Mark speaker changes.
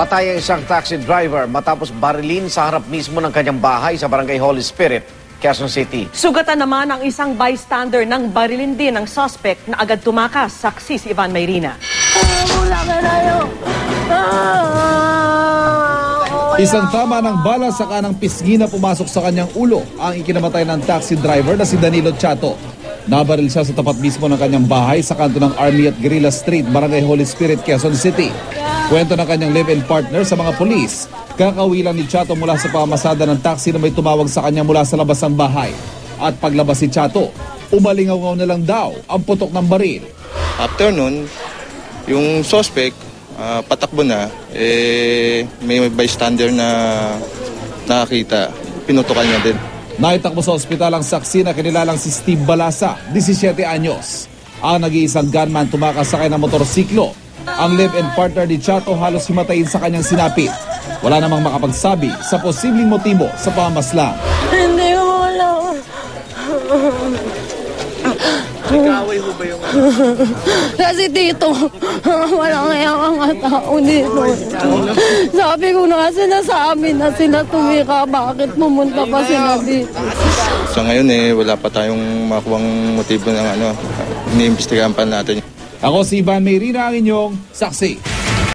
Speaker 1: Patay ang isang taxi driver matapos barilin sa harap mismo ng kanyang bahay sa barangay Holy Spirit, Quezon City.
Speaker 2: Sugatan naman ang isang bystander ng barilin din ng suspect na agad tumakas. Saksi si Ivan Mayrina.
Speaker 3: Isang tama ng bala sa kanang pisngi na pumasok sa kanyang ulo ang ikinamatay ng taxi driver na si Danilo Chato. Nabaril siya sa tapat mismo ng kanyang bahay sa kanto ng Army at Guerrilla Street, Barangay Holy Spirit, Quezon City. Kwento ng kanyang live-in partner sa mga polis. Kakauwi lang ni Chato mula sa pamasada ng taxi na may tumawag sa kanya mula sa labas ng bahay. At paglabas si Chato, umalingaw na lang daw ang putok ng baril.
Speaker 4: After nun, yung suspect, ah, patakbo na, eh, may bystander na nakakita. Pinutukan niya din.
Speaker 3: Naitakbo sa ospital ang saksi na kinilalang si Steve Balasa, 17 anyos. Ang nag-iisang gunman tumakas sa kanya ng motorsiklo. Ang live-in partner ni Chato halos himatayin sa kanyang sinapit. Wala namang makapagsabi sa posibleng motibo sa pamaslang.
Speaker 5: Hindi ko alam. Kasi dito, walang iyang mga tao dito. Sabi ko na kasi sa amin na sila tumika, bakit pumunta pa sila dito?
Speaker 4: Sa ngayon eh, wala pa tayong makuwang motibo ng ano, iniimbestigahan pa natin.
Speaker 3: Ako si Ivan Mayrina ang inyong saksi.